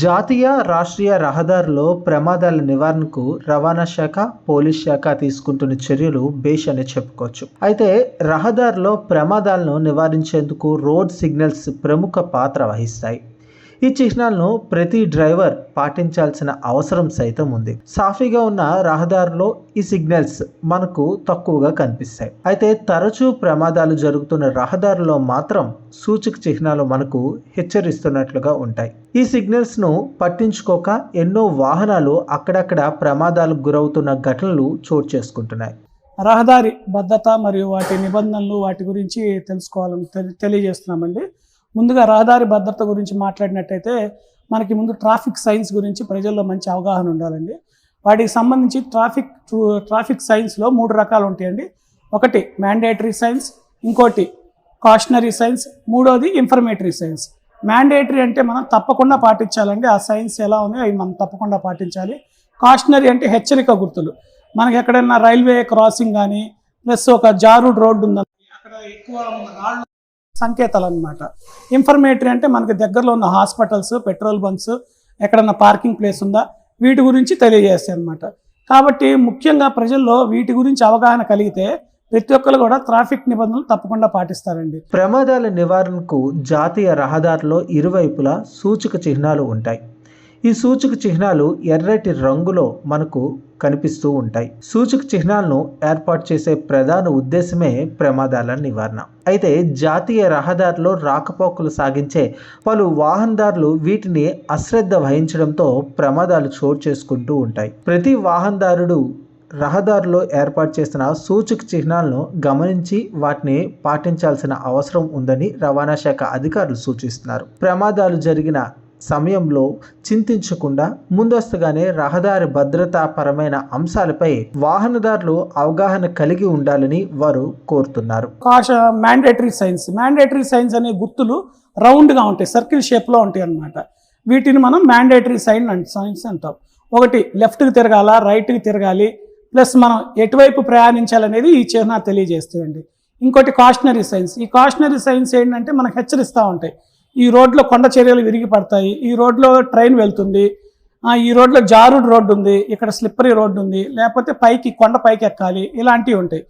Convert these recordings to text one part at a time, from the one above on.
జాతీయ రాష్ట్రీయ రహదారుల్లో ప్రమాదాల నివారణకు రవాణా శాఖ పోలీస్ శాఖ తీసుకుంటున్న చర్యలు బేష్ అని చెప్పుకోవచ్చు. అయితే రహదారిలో ప్రమాదాలను నివారించేందుకు రోడ్ సిగ్నల్స్ ప్రముఖ పాత్ర వహిస్తాయి. ఈ చిహ్నాలను ప్రతి డ్రైవర్ పాటించాల్సిన అవసరం సైతం ఉంది. సాఫీగా ఉన్న రహదారిలో ఈ సిగ్నల్స్ మనకు తక్కువగా కనిపిస్తాయి. అయితే తరచూ ప్రమాదాలు జరుగుతున్న రహదారిలో మాత్రం సూచక చిహ్నాలు మనకు హెచ్చరిస్తున్నట్లుగా ఉంటాయి. ఈ సిగ్నల్స్ను పట్టించుకోక ఎన్నో వాహనాలు అక్కడక్కడ ప్రమాదాలకు గురవుతున్న ఘటనలు చోటు చేసుకుంటున్నాయి. రహదారి భద్రత మరియు వాటి నిబంధనలు వాటి గురించి తెలుసుకోవాలని తెలి- తెలియజేస్తున్నామండి. ముందుగా రహదారి భద్రత గురించి మాట్లాడినట్టయితే మనకి ముందు ట్రాఫిక్ సైన్స్ గురించి ప్రజల్లో మంచి అవగాహన ఉండాలండి. వాటికి సంబంధించి ట్రాఫిక్ ట్రాఫిక్ సైన్స్లో మూడు రకాలు ఉంటాయండి. ఒకటి మ్యాండేటరీ సైన్స్ ఇంకోటి కాషనరీ సైన్స్ మూడోది ఇన్ఫర్మేటరీ సైన్స్. మ్యాండేటరీ అంటే మనం తప్పకుండా పాటించాలండి. ఆ సైన్స్ ఎలా ఉంది అవి మనం తప్పకుండా పాటించాలి. కాషనరీ అంటే హెచ్చరిక గుర్తులు. మనకి ఎక్కడైనా రైల్వే క్రాసింగ్ కానీ ప్లస్ ఒక జారుడ్ రోడ్డు ఉందని అక్కడ ఎక్కువ రాళ్ళు సంకేతాలు అనమాట ఇన్ఫర్మేటరీ అంటే మనకి దగ్గరలో ఉన్న హాస్పిటల్స్ పెట్రోల్ బంక్స్ ఎక్కడన్నా పార్కింగ్ ప్లేస్ ఉందా వీటి గురించి తెలియజేస్తాయి అనమాట కాబట్టి ముఖ్యంగా ప్రజల్లో వీటి గురించి అవగాహన కలిగితే ప్రతి ఒక్కరు కూడా ట్రాఫిక్ నిబంధనలు తప్పకుండా పాటిస్తారండి. ప్రమాదాల నివారణకు జాతీయ రహదారిలో ఇరువైపులా సూచక చిహ్నాలు ఉంటాయి. ఈ సూచక చిహ్నాలు ఎర్రటి రంగులో మనకు కనిపిస్తూ ఉంటాయి. సూచక చిహ్నాలను ఏర్పాటు చేసే ప్రధాన ఉద్దేశమే ప్రమాదాల నివారణ. అయితే జాతీయ రహదారిలో రాకపోకలు సాగించే పలు వాహనదారులు వీటిని అశ్రద్ధ వహించడంతో ప్రమాదాలు చోటు చేసుకుంటూ ఉంటాయి. ప్రతి వాహనదారుడు రహదారిలో ఏర్పాటు చేసిన సూచక చిహ్నాలను గమనించి వాటిని పాటించాల్సిన అవసరం ఉందని రవాణా శాఖ అధికారులు సూచిస్తున్నారు. ప్రమాదాలు జరిగిన సమయంలో చింతించకుండా ముందస్తుగానే రహదారి భద్రతాపరమైన అంశాలపై వాహనదారులు అవగాహన కలిగి ఉండాలని వారు కోరుతున్నారు. కాష మ్యాండేటరీ సైన్స్ మ్యాండేటరీ సైన్స్ అనే గుర్తులు రౌండ్గా ఉంటాయి సర్కిల్ షేప్లో ఉంటాయి అన్నమాట. వీటిని మనం మ్యాండేటరీ సైన్ సైన్స్ అంటాం. ఒకటి లెఫ్ట్కి తిరగాల రైట్కి తిరగాలి ప్లస్ మనం ఎటువైపు ప్రయాణించాలనేది ఈ చిహ్న తెలియజేస్తాయండి. ఇంకోటి కాషనరీ సైన్స్ ఈ కాషనరీ సైన్స్ ఏంటంటే మనకు హెచ్చరిస్తూ ఉంటాయి. ఈ రోడ్లో కొండ చర్యలు విరిగి పడతాయి. ఈ రోడ్లో ట్రైన్ వెళ్తుంది. ఈ రోడ్లో జారుడు రోడ్డు ఉంది. ఇక్కడ స్లిప్పరీ రోడ్డు ఉంది. లేకపోతే పైకి కొండ పైకి ఎక్కాలి. ఇలాంటివి ఉంటాయి.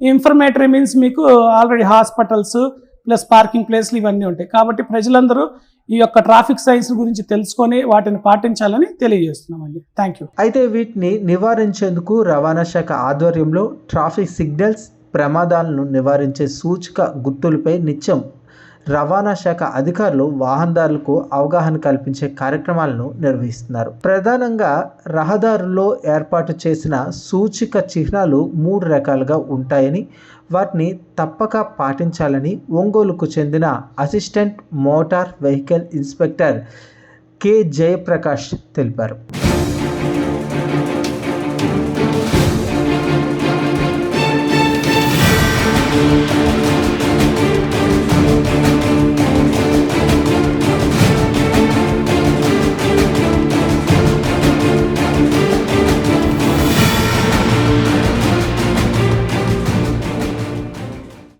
ఇన్ఫర్మేటరీ మీన్స్ మీకు ఆల్రెడీ హాస్పిటల్స్ ప్లస్ పార్కింగ్ ప్లేస్లు ఇవన్నీ ఉంటాయి. కాబట్టి ప్రజలందరూ ఈ యొక్క ట్రాఫిక్ సైన్స్ గురించి తెలుసుకొని వాటిని పాటించాలని తెలియజేస్తున్నామండి థ్యాంక్ యూ. అయితే వీటిని నివారించేందుకు రవాణా శాఖ ఆధ్వర్యంలో ట్రాఫిక్ సిగ్నల్స్ ప్రమాదాలను నివారించే సూచిక గుర్తులపై నిత్యం రవాణా శాఖ అధికారులు వాహనదారులకు అవగాహన కల్పించే కార్యక్రమాలను నిర్వహిస్తున్నారు. ప్రధానంగా రహదారుల్లో ఏర్పాటు చేసిన సూచిక చిహ్నాలు మూడు రకాలుగా ఉంటాయని వాటిని తప్పక పాటించాలని ఒంగోలుకు చెందిన assistant motor vehicle inspector K. Jayaprakash తెలిపారు.